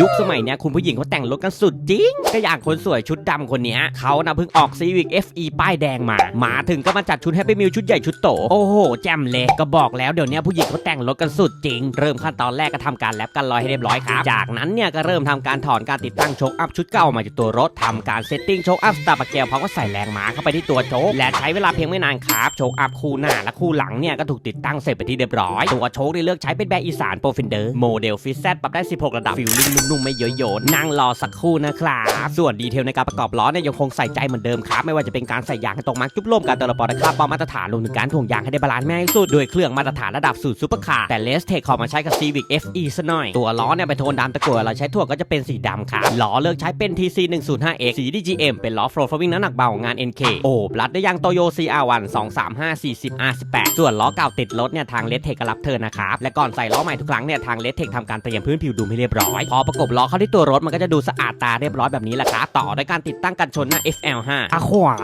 ยุคสมัยเนี้ยคุณผู้หญิงเขาแต่งรถกันสุดจริง ก็อย่างคนสวยชุดดำคนเนี้ยเขานะเพิ่งออก Civic FE ป้ายแดงมา มาถึงก็มาจัดชุดให้ไปมิวชุดใหญ่ชุดโต โอ้โห แจ่มเลยก็บอกแล้วเดี๋ยวนี้ผู้หญิงเขาแต่งรถกันสุดจริง เริ่มขั้นตอนแรกก็ทำการแลปกันลอยให้เรียบร้อยครับ จากนั้นเนี่ยก็เริ่มทำการถอนการติดตั้งโชคอัพชุดเก่ามาจากตัวรถทำการเซตติ้งโชคอัพสตาร์ปะเกลพร้อมก็ใส่แรงม้าเข้าไปที่ตัวโชคและใช้เวลาเพียงไม่นานครับโชคอัพคู่หน้าและคู่หลังเนี่ยก็ถูกติดตั้งเสร็จไปที่เรียบร้อยตัวโชคที่เลือกใช้เป็นแบรนด์อีสานโปรฟินเดอร์โมเดลฟิตแซปรับได้ 16 ระดับฟิลลิ่งนุ่มๆไม่เยอะโยนนั่งรอสักครู่นะครับส่วนดีเทลในการประกอบล้อเนี่ยยังคงใส่ใจเหมือนเดิมครับไม่ว่าจะเป็นการใส่ยางให้ตรงมาร์กจุ๊บล่มการเตอร์ปอร์คร์บปอมาตรฐานรวมถึงการถ่วงยางให้ได้บาลานซ์แม่ให้สุดโดยเครื่องมาตรฐานระดับสูตรซูเปอร์คาร์แต่เลสเทคขอมาใช้กับ Civic FE ซะหน่อย ตัวล้อเนี่ยเป็นโทนดำตะกั่วเราใช้ถ่วก็จะเป็นสีดำครับล้อเลือกใช้เป็น TC 105X สี DGM เป็นล้อโฟล์ฟวิ่งน้ำหนักเบางาน NK โอบรัดได้ยยางโตโย CR1 235 40 R18 ส่วนล้อเก่าติดรถเนี่ยทางเลสเทคก็รับเทิร์นนะครับและก่อนใส่ล้อใหม่ทุกครั้งเนี่ยทางเลสเทคทำการเตรียมพื้นผิวดูให้เรียบร้อยพอประกบล้อเข้าที่ตัวรถมันก็จะดูสะอาดตาเรียบร้อยแบบนี้แหละครับต่อด้วยการติดตั้งกันชนหน้า FL5 อะขวา